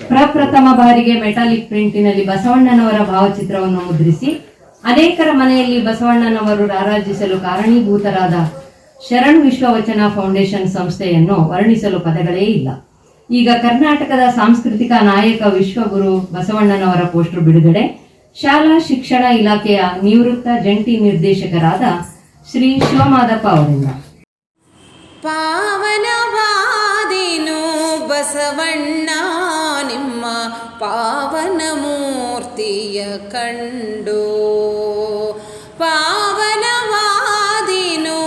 ಪ್ರಪ್ರಥಮ ಬಾರಿಗೆ ಮೆಟಾಲಿಕ್ ಪ್ರಿಂಟಿನಲ್ಲಿ ಬಸವಣ್ಣನವರ ಭಾವಚಿತ್ರವನ್ನು ಮುದ್ರಿಸಿ, ಅನೇಕರ ಮನೆಯಲ್ಲಿ ಬಸವಣ್ಣನವರು ರಾರಾಜಿಸಲು ಕಾರಣೀಭೂತರಾದ ಶರಣ್ ವಿಶ್ವವಚನ ಫೌಂಡೇಶನ್ ಸಂಸ್ಥೆಯನ್ನು ವರ್ಣಿಸಲು ಪದಗಳೇ ಇಲ್ಲ. ಈಗ ಕರ್ನಾಟಕದ ಸಾಂಸ್ಕೃತಿಕ ನಾಯಕ ವಿಶ್ವಗುರು ಬಸವಣ್ಣನವರ ಪೋಸ್ಟರ್ ಬಿಡುಗಡೆ, ಶಾಲಾ ಶಿಕ್ಷಣ ಇಲಾಖೆಯ ನಿವೃತ್ತ ಜಂಟಿ ನಿರ್ದೇಶಕರಾದ ಶ್ರೀ ಶಿವಮಾದಪ್ಪ ಅವರಿಂದ. ಪಾವನವಾದಿನು ಬಸವಣ್ಣ. ನಿಮ್ಮ ಪಾವನ ಮೂರ್ತಿಯ ಕಂಡು ಪಾವನವಾದಿನು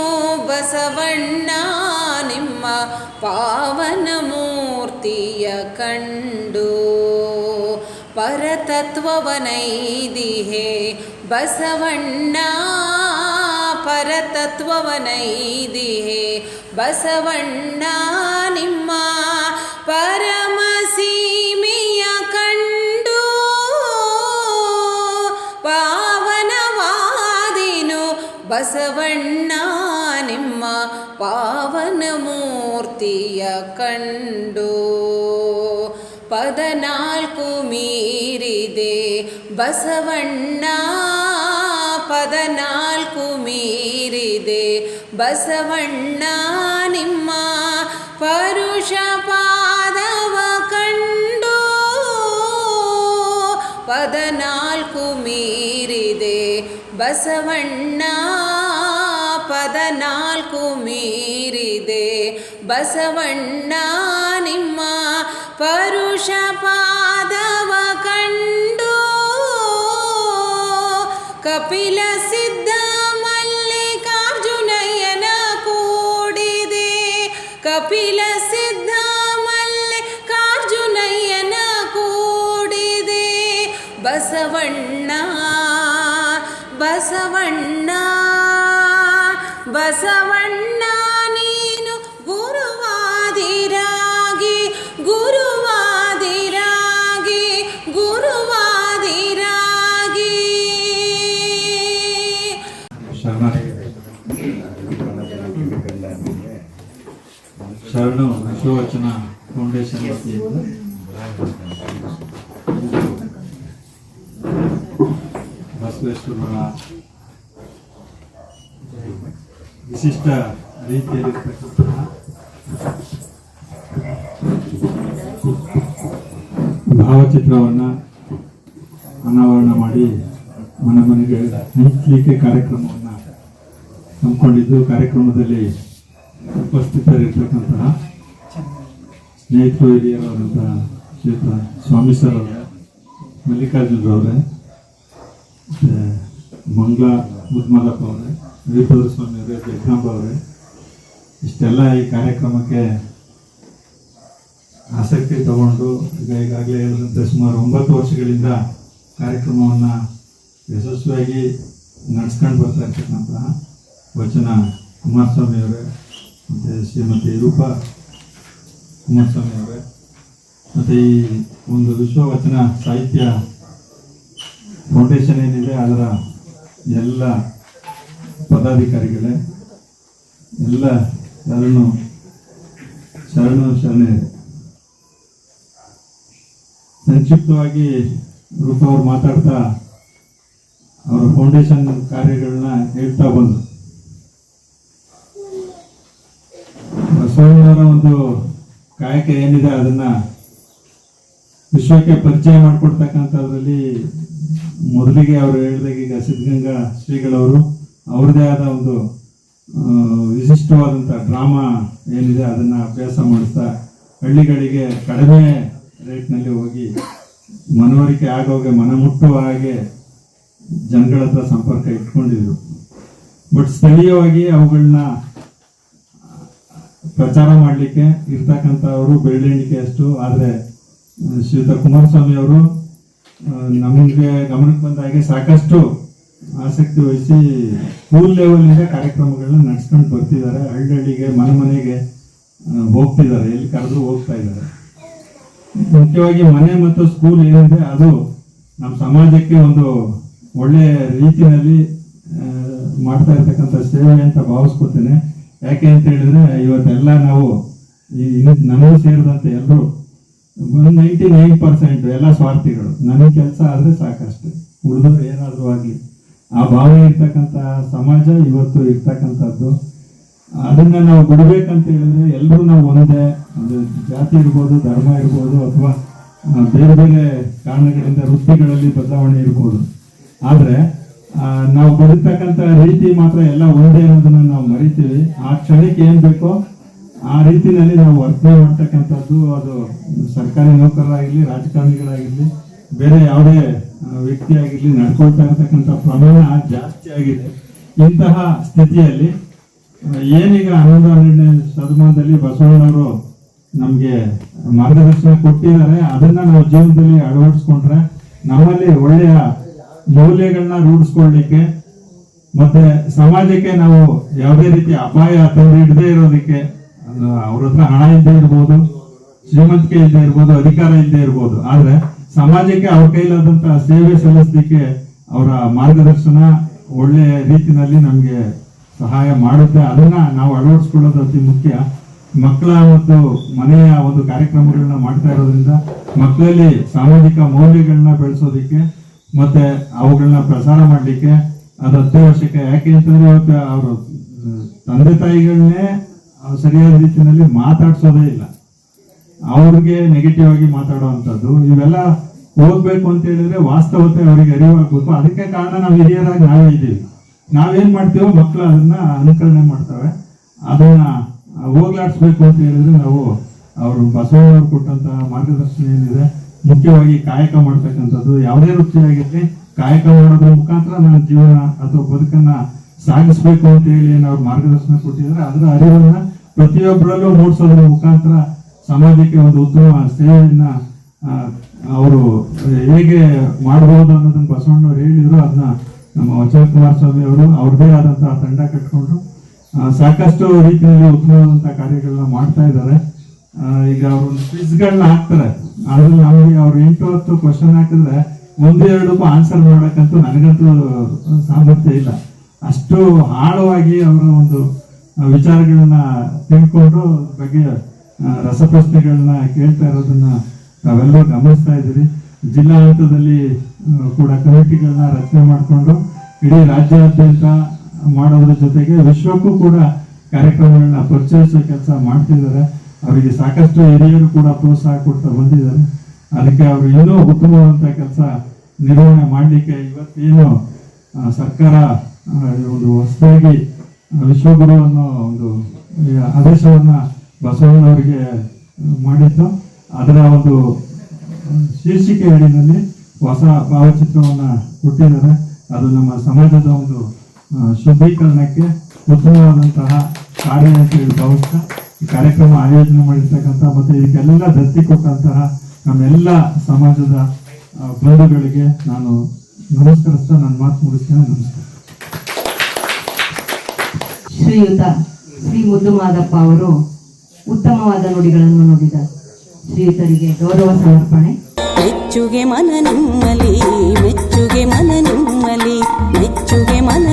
ಬಸವಣ್ಣ ನಿಮ್ಮ ಪಾವನ ಮೂರ್ತಿಯ ಕಂಡು ಪರತತ್ವವನೈದಿಹೆ ಬಸವಣ್ಣ ಪರತತ್ವವನೈದಿಹೆ ಬಸವಣ್ಣ ನಿಮ್ಮ ಬಸವಣ್ಣ ನಿಮ್ಮ ಪಾವನ ಮೂರ್ತಿಯ ಕಂಡು. ಪದನಾಲ್ಕು ಮೀರಿದೆ ಬಸವಣ್ಣ ಪದನಾಲ್ಕು ಮೀರಿದೆ ಬಸವಣ್ಣ ನಿಮ್ಮ ಪರುಷ ಪದನಾಲ್ಕು ಮೀರಿದೆ. ಬಸವಣ್ಣ ಪದನಾಲ್ಕು ಮೀರಿದೆ. ಬಸವಣ್ಣ ನಿಮ್ಮ ಪರುಷ ಪಾದವ ಕಂಡು ಕಪಿಲ ಸಿದ್ಧ ಮಲ್ಲಿಕಾರ್ಜುನಯ್ಯನ ಕೂಡಿದೆ. ಕಪಿಲ ಸಿದ್ಧ ಬಸವಣ್ಣ ಬಸವಣ್ಣ ಬಸವಣ್ಣ ನೀನು ಗುರುವಾದಿರಾಗಿ ಗುರುವಾದಿರಾಗಿ ಗುರುವಾದಿರಾಗಿ. ಶರಣು ಅಶೋಚನ ಫೌಂಡೇಶನ್ ವತಿಯಿಂದ. ವಿಶಿಷ್ಟ ರೀತಿಯಲ್ಲಿರ್ತಕ್ಕಂತಹ ಭಾವಚಿತ್ರವನ್ನು ಅನಾವರಣ ಮಾಡಿ ಮನೆ ಮನೆಗೆ ಹಂಚಲಿಕ್ಕೆ ಕಾರ್ಯಕ್ರಮವನ್ನು ಹಮ್ಮಿಕೊಂಡಿದ್ದು ಕಾರ್ಯಕ್ರಮದಲ್ಲಿ ಉಪಸ್ಥಿತರಿರ್ತಕ್ಕಂತಹ ಸ್ನೇಹಿತರು ಹಿರಿಯರಾದಂತಹ ಶ್ರೀಯುತ ಸ್ವಾಮಿ ಸರ್ ಅವರೇ ಮತ್ತು ಮಂಗಳ ಮುದ್ಮಲಪ್ಪ ಅವರೇ ವೀರಭದ್ರ ಸ್ವಾಮಿ ಅವರೇ ಜಗದಾಂಬ ಅವರೇ, ಇಷ್ಟೆಲ್ಲ ಈ ಕಾರ್ಯಕ್ರಮಕ್ಕೆ ಆಸಕ್ತಿ ತಗೊಂಡು ಈಗ ಈಗಾಗಲೇ ಹೇಳಿದಂತೆ ಸುಮಾರು ಒಂಬತ್ತು ವರ್ಷಗಳಿಂದ ಕಾರ್ಯಕ್ರಮವನ್ನು ಯಶಸ್ವಿಯಾಗಿ ನಡೆಸ್ಕೊಂಡು ಬರ್ತಾ ಇರ್ತಕ್ಕಂತಹ ವಚನ ಕುಮಾರಸ್ವಾಮಿ ಅವರೇ, ಮತ್ತು ಶ್ರೀಮತಿ ರೂಪ ಕುಮಾರಸ್ವಾಮಿ ಅವರೇ, ಮತ್ತು ಈ ಒಂದು ವಿಶ್ವವಚನ ಸಾಹಿತ್ಯ ಫೌಂಡೇಶನ್ ಏನಿದೆ, ಅದರ ಎಲ್ಲ ಪದಾಧಿಕಾರಿಗಳೇ, ಎಲ್ಲ ಶರಣು ಶರಣು. ಶರಣೆಯರು ಸಂಕ್ಷಿಪ್ತವಾಗಿ ರೂಪ ಅವರು ಮಾತಾಡ್ತಾ ಅವರ ಫೌಂಡೇಶನ್ ಕಾರ್ಯಗಳನ್ನ ಹೇಳ್ತಾ ಬಂದರು. ಬಸವಣ್ಣವರ ಒಂದು ಕಾಯಕ ಏನಿದೆ, ಅದನ್ನ ವಿಶ್ವಕ್ಕೆ ಪರಿಚಯ ಮಾಡಿಕೊಡ್ತಕ್ಕಂಥದ್ರಲ್ಲಿ ಮೊದಲಿಗೆ ಅವರು ಹೇಳಿದಾಗ ಈಗ ಸಿದ್ಧಗಂಗಾ ಶ್ರೀಗಳವರು ಅವ್ರದೇ ಆದ ಒಂದು ವಿಶಿಷ್ಟವಾದಂಥ ಡ್ರಾಮಾ ಏನಿದೆ ಅದನ್ನು ಅಭ್ಯಾಸ ಮಾಡಿಸ್ತಾ ಹಳ್ಳಿಗಳಿಗೆ ಕಡಿಮೆ ರೇಟ್ನಲ್ಲಿ ಹೋಗಿ ಮನವರಿಕೆ ಆಗೋಗೆ ಮನಮುಟ್ಟುವ ಹಾಗೆ ಜನಗಳ ಹತ್ರ ಸಂಪರ್ಕ ಇಟ್ಕೊಂಡಿದ್ರು. ಬಟ್ ಸ್ಥಳೀಯವಾಗಿ ಅವುಗಳನ್ನ ಪ್ರಚಾರ ಮಾಡಲಿಕ್ಕೆ ಇರ್ತಕ್ಕಂಥವರು ಬೆರಳೆಣಿಕೆ ಅಷ್ಟು ಆದರೆ ಶ್ರೀಯುತ ಕುಮಾರಸ್ವಾಮಿ ಅವರು ನಮಗೆ ಗಮನಕ್ಕೆ ಬಂದ ಹಾಗೆ ಸಾಕಷ್ಟು ಆಸಕ್ತಿ ವಹಿಸಿ ಸ್ಕೂಲ್ ಲೆವೆಲಿಂದ ಕಾರ್ಯಕ್ರಮಗಳನ್ನ ನಡೆಸ್ಕೊಂಡು ಬರ್ತಿದ್ದಾರೆ. ಹಳ್ಳಿಗೆ ಮನೆ ಮನೆಗೆ ಹೋಗ್ತಿದ್ದಾರೆ. ಎಲ್ಲಿ ಕರೆದು ಹೋಗ್ತಾ ಇದ್ದಾರೆ. ಮುಖ್ಯವಾಗಿ ಮನೆ ಮತ್ತು ಸ್ಕೂಲ್ ಏನಿದೆ, ಅದು ನಮ್ಮ ಸಮಾಜಕ್ಕೆ ಒಂದು ಒಳ್ಳೆ ರೀತಿಯಲ್ಲಿ ಮಾಡ್ತಾ ಇರ್ತಕ್ಕಂಥ ಸೇವೆ ಅಂತ ಭಾವಿಸ್ಕೊತೇನೆ ಯಾಕೆ ಅಂತ ಹೇಳಿದ್ರೆ, ಇವತ್ತೆಲ್ಲ ನಾವು ಈ ನನಗೂ ಸೇರಿದಂತೆ ಎಲ್ಲರೂ ಒಂದು ನೈಂಟಿ ನೈನ್ ಪರ್ಸೆಂಟ್ ಎಲ್ಲ ಸ್ವಾರ್ಥಿಗಳು. ನನಗೆ ಕೆಲಸ ಆದರೆ ಸಾಕಷ್ಟು. ಉಳಿದವ್ರು ಏನಾದರೂ ಆಗಲಿ. ಆ ಭಾವನೆ ಇರ್ತಕ್ಕಂಥ ಸಮಾಜ ಇವತ್ತು ಇರ್ತಕ್ಕಂಥದ್ದು. ಅದನ್ನ ನಾವು ಬಿಡಬೇಕಂತ ಹೇಳಿದ್ರೆ ಎಲ್ಲರೂ ನಾವು ಒಂದೇ. ಒಂದು ಜಾತಿ ಇರ್ಬೋದು, ಧರ್ಮ ಇರ್ಬೋದು ಅಥವಾ ಬೇರೆ ಬೇರೆ ಕಾರಣಗಳಿಂದ ವೃತ್ತಿಗಳಲ್ಲಿ ಬದಲಾವಣೆ ಇರ್ಬೋದು. ಆದರೆ ನಾವು ಬದುಕ್ತಕ್ಕಂಥ ರೀತಿ ಮಾತ್ರ ಎಲ್ಲ ಒಂದೇ ಅನ್ನೋದನ್ನ ನಾವು ಮರಿತೀವಿ. ಆ ಕ್ಷಣಕ್ಕೆ ಏನು ಬೇಕೋ ಆ ರೀತಿಯಲ್ಲಿ ನಾವು ವರ್ತನೆ ಮಾಡ್ತಕ್ಕಂಥದ್ದು ಅದು ಸರ್ಕಾರಿ ನೌಕರರಾಗಿರಲಿ ರಾಜಕಾರಣಿಗಳಾಗಿರಲಿ ಬೇರೆ ಯಾವುದೇ ವ್ಯಕ್ತಿ ಆಗಿರ್ಲಿ ನಡ್ಕೊಳ್ತಾ ಇರತಕ್ಕಂಥ ಪ್ರಮಾಣ ಜಾಸ್ತಿ ಆಗಿದೆ. ಇಂತಹ ಸ್ಥಿತಿಯಲ್ಲಿ, ಏನೀಗ ಹನ್ನೊಂದು ಶತಮಾನದಲ್ಲಿ ಬಸವಣ್ಣವರು ನಮಗೆ ಮಾರ್ಗದರ್ಶನ ಕೊಟ್ಟಿದ್ದಾರೆ, ಅದನ್ನ ನಾವು ಜೀವನದಲ್ಲಿ ಅಳವಡಿಸ್ಕೊಂಡ್ರೆ ನಮ್ಮಲ್ಲಿ ಒಳ್ಳೆಯ ಮೌಲ್ಯಗಳನ್ನ ರೂಢಿಸ್ಕೊಳ್ಳಿಕ್ಕೆ, ಮತ್ತೆ ಸಮಾಜಕ್ಕೆ ನಾವು ಯಾವುದೇ ರೀತಿ ಅಪಾಯ ತಂದು ಹಿಡದೇ ಇರೋದಕ್ಕೆ ಅವ್ರ ಹತ್ರ ಹಣ ಇಲ್ಲದೆ ಇರ್ಬೋದು, ಶ್ರೀಮಂತಿಕೆ ಇಲ್ಲದೆ ಇರ್ಬೋದು, ಅಧಿಕಾರ ಇಲ್ಲದೆ ಇರ್ಬೋದು. ಆದ್ರೆ ಸಮಾಜಕ್ಕೆ ಅವ್ರ ಕೈಲಾದಂತಹ ಸೇವೆ ಸಲ್ಲಿಸಲಿಕ್ಕೆ ಅವರ ಮಾರ್ಗದರ್ಶನ ಒಳ್ಳೆ ರೀತಿನಲ್ಲಿ ನಮ್ಗೆ ಸಹಾಯ ಮಾಡುತ್ತೆ. ಅದನ್ನ ನಾವು ಅಳವಡಿಸ್ಕೊಳ್ಳೋದು ಅತಿ ಮುಖ್ಯ. ಮಕ್ಕಳ ಮತ್ತು ಮನೆಯ ಒಂದು ಕಾರ್ಯಕ್ರಮಗಳನ್ನ ಮಾಡ್ತಾ ಇರೋದ್ರಿಂದ ಮಕ್ಕಳಲ್ಲಿ ಸಾಮಾಜಿಕ ಮೌಲ್ಯಗಳನ್ನ ಬೆಳೆಸೋದಿಕ್ಕೆ ಮತ್ತೆ ಅವುಗಳನ್ನ ಪ್ರಸಾರ ಮಾಡಲಿಕ್ಕೆ ಅದು ಅತ್ಯವಶ್ಯಕ. ಯಾಕೆ ಅಂತಂದ್ರೆ ಅವರು ತಂದೆ ತಾಯಿಗಳನ್ನೇ ಸರಿಯಾದ ರೀತಿಯಲ್ಲಿ ಮಾತಾಡ್ಸೋದೇ ಇಲ್ಲ. ಅವ್ರಿಗೆ ನೆಗೆಟಿವ್ ಆಗಿ ಮಾತಾಡುವಂಥದ್ದು, ಇವೆಲ್ಲ ಹೋಗ್ಬೇಕು ಅಂತ ಹೇಳಿದ್ರೆ ವಾಸ್ತವತೆ ಅವರಿಗೆ ಅರಿವಾಗಬೇಕು ಅದಕ್ಕೆ ಕಾರಣ ನಾವು ಹಿರಿಯರಾಗಿ ನಾವೇ ಇದ್ದೀವಿ. ನಾವೇನ್ ಮಾಡ್ತೀವೋ ಮಕ್ಕಳು ಅದನ್ನ ಅನುಕರಣೆ ಮಾಡ್ತವೆ. ಅದನ್ನ ಹೋಗ್ಲಾಡಿಸ್ಬೇಕು ಅಂತ ಹೇಳಿದ್ರೆ ನಾವು ಅವರು ಬಸವರು ಕೊಟ್ಟಂತಹ ಮಾರ್ಗದರ್ಶನ ಏನಿದೆ, ಮುಖ್ಯವಾಗಿ ಕಾಯಕ ಮಾಡ್ತಕ್ಕಂಥದ್ದು, ಯಾವುದೇ ವೃತ್ತಿಯಾಗಿರ್ಲಿ, ಕಾಯಕ ಮಾಡೋದ್ರ ಮುಖಾಂತರ ನನ್ನ ಜೀವನ ಅಥವಾ ಬದುಕನ್ನ ಸಾಗಿಸ್ಬೇಕು ಅಂತ ಹೇಳಿ ಏನು ಅವ್ರು ಮಾರ್ಗದರ್ಶನ ಕೊಟ್ಟಿದ್ರೆ ಅದರ ಅರಿವನ್ನ ಪ್ರತಿಯೊಬ್ಬರಲ್ಲೂ ಮೂಡಿಸೋದ್ರ ಮುಖಾಂತರ ಸಮಾಜಕ್ಕೆ ಒಂದು ಉತ್ತಮ ಸೇವೆಯನ್ನ ಅವರು ಹೇಗೆ ಮಾಡಬಹುದು ಅನ್ನೋದನ್ನ ಬಸವಣ್ಣವ್ರು ಹೇಳಿದ್ರು. ಅದನ್ನ ನಮ್ಮ ವಚನ ಕುಮಾರಸ್ವಾಮಿ ಅವರು ಅವ್ರದೇ ಆದಂತಹ ತಂಡ ಕಟ್ಕೊಂಡು ಸಾಕಷ್ಟು ರೀತಿಯಲ್ಲಿ ಉತ್ತಮವಾದಂತಹ ಕಾರ್ಯಗಳನ್ನ ಮಾಡ್ತಾ ಇದ್ದಾರೆ. ಈಗ ಅವರು ಕ್ವಿಜ್ಗಳನ್ನ ಹಾಕ್ತಾರೆ. ಅದ್ರಲ್ಲಿ ನಮಗೆ ಅವ್ರು ಎಂಟು ಹತ್ತು ಕ್ವಶನ್ ಹಾಕಿದ್ರೆ ಒಂದು ಎರಡಕ್ಕೂ ಆನ್ಸರ್ ಮಾಡಕ್ಕಂತೂ ನನಗಂತೂ ಸಾಮರ್ಥ್ಯ ಇಲ್ಲ. ಅಷ್ಟು ಆಳವಾಗಿ ಅವರ ಒಂದು ವಿಚಾರಗಳನ್ನ ತಿಳ್ಕೊಂಡು ಬಗ್ಗೆ ರಸಪ್ರಶ್ನೆಗಳನ್ನ ಕೇಳ್ತಾ ಇರೋದನ್ನ ತಾವೆಲ್ಲರೂ ಗಮನಿಸ್ತಾ ಇದ್ದೀರಿ. ಜಿಲ್ಲಾ ಹಂತದಲ್ಲಿ ಕೂಡ ಕಮಿಟಿಗಳನ್ನ ರಚನೆ ಮಾಡಿಕೊಂಡು ಇಡೀ ರಾಜ್ಯಾದ್ಯಂತ ಮಾಡೋದ್ರ ಜೊತೆಗೆ ವಿಶ್ವಕ್ಕೂ ಕೂಡ ಕಾರ್ಯಕ್ರಮಗಳನ್ನ ಪರಿಚಯಿಸೋ ಕೆಲಸ ಮಾಡ್ತಿದ್ದಾರೆ. ಅವರಿಗೆ ಸಾಕಷ್ಟು ಹಿರಿಯರು ಕೂಡ ಪ್ರೋತ್ಸಾಹ ಕೊಡ್ತಾ ಬಂದಿದ್ದಾರೆ. ಅದಕ್ಕೆ ಅವರು ಇನ್ನೂ ಉತ್ತಮವಾದಂಥ ಕೆಲಸ ನಿರ್ವಹಣೆ ಮಾಡಲಿಕ್ಕೆ ಇವತ್ತೇನು ಸರ್ಕಾರ ಒಂದು ಹೊಸದಾಗಿ ವಿಶ್ವಗುರು ಅನ್ನೋ ಒಂದು ಆದೇಶವನ್ನು ಬಸವಣ್ಣವರಿಗೆ ಮಾಡಿದ್ದು. ಅದರ ಒಂದು ಶೀರ್ಷಿಕೆ ಅಡಿನಲ್ಲಿ ಹೊಸ ಭಾವಚಿತ್ರವನ್ನು ಕೊಟ್ಟಿದ್ದಾರೆ. ಅದು ನಮ್ಮ ಸಮಾಜದ ಒಂದು ಶುದ್ಧೀಕರಣಕ್ಕೆ ಉತ್ತಮವಾದಂತಹ ಕಾರ್ಯ ಅಂತ ಭಾವಿಸ್ತಾ ಕಾರ್ಯಕ್ರಮ ಆಯೋಜನೆ ಮಾಡಿರ್ತಕ್ಕಂಥ ಮತ್ತೆ ಇದಕ್ಕೆಲ್ಲ ದತ್ತಿ ಕೊಟ್ಟಂತಹ ನಮ್ಮೆಲ್ಲ ಸಮಾಜದ ಬಂಧುಗಳಿಗೆ ನಾನು ನಮಸ್ಕರಿಸ್ತಾ ನನ್ನ ಮಾತು ಮುಗಿಸ್ತೇನೆ. ನಮಸ್ಕಾರ. ಶ್ರೀಯುತ ಶ್ರೀ ಮುದ್ದು ಮಾದಪ್ಪ ಅವರು ಉತ್ತಮವಾದ ನುಡಿಗಳನ್ನು ನೋಡಿದ ಶ್ರೀಯುತರಿಗೆ ಗೌರವ ಸಮರ್ಪಣೆ. ಮೆಚ್ಚುಗೆ ಮನ ನಿಮ್ಮಲಿ, ಮೆಚ್ಚುಗೆ ಮನ ನಿಮ್ಮಲಿ, ಮೆಚ್ಚುಗೆ ಮನ